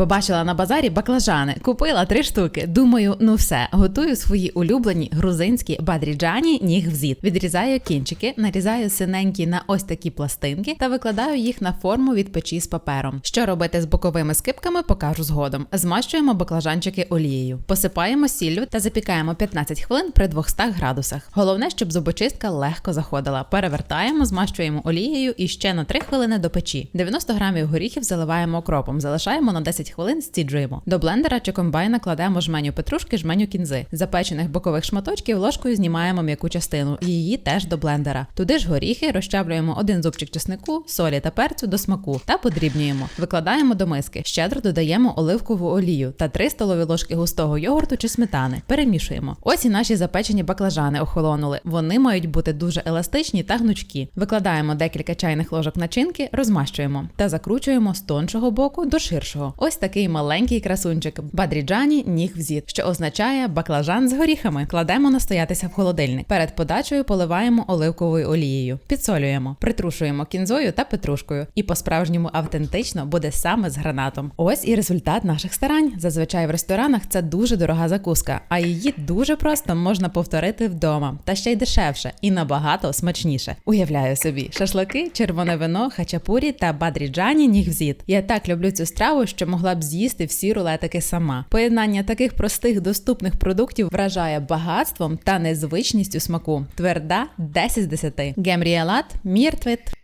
побачила на базарі баклажани, купила три штуки. Думаю, ну все, готую свої улюблені грузинські бадріджані ніг взіт. Відрізаю кінчики, нарізаю синенькі на ось такі пластинки та викладаю їх на форму від печі з папером. Що робити з боковими скипками, покажу згодом. Змащуємо баклажанчики олією, посипаємо сіллю та запікаємо 15 хвилин при 200 градусах. Головне, щоб зубочистка легко заходила. Перевертаємо, змащуємо олією і ще на 3 хвилини до печі. 90 грамів горіхів заливаємо окропом, залишаємо на 10 хвилин, стіджуємо. До блендера чи комбайна кладемо жменю петрушки, жменю кінзи. Запечених бокових шматочків ложкою знімаємо м'яку частину. Її теж до блендера. Туди ж горіхи розчаблюємо один зубчик чеснику, солі та перцю до смаку та подрібнюємо. Викладаємо до миски. Щедро додаємо оливкову олію та 3 столові ложки густого йогурту чи сметани. Перемішуємо. Ось і наші запечені баклажани охолонули. Вони мають бути дуже еластичні та гнучкі. Викладаємо декілька чайних ложок начинки, розмащуємо та закручуємо з тоншого боку до ширшого. Ось такий маленький красунчик бадріджані ніг взіт, що означає баклажан з горіхами. Кладемо настоятися в холодильник. Перед подачею поливаємо оливковою олією, підсолюємо, притрушуємо кінзою та петрушкою. І по-справжньому автентично буде саме з гранатом. Ось і результат наших старань. Зазвичай в ресторанах це дуже дорога закуска, а її дуже просто можна повторити вдома, та ще й дешевше і набагато смачніше. Уявляю собі, шашлики, червоне вино, хачапурі та бадріджані нігвзіт. Я так люблю цю страву, що могла б з'їсти всі рулетики сама. Поєднання таких простих доступних продуктів вражає багатством та незвичністю смаку. Тверда 10 з 10. Гемріелат Міртвит.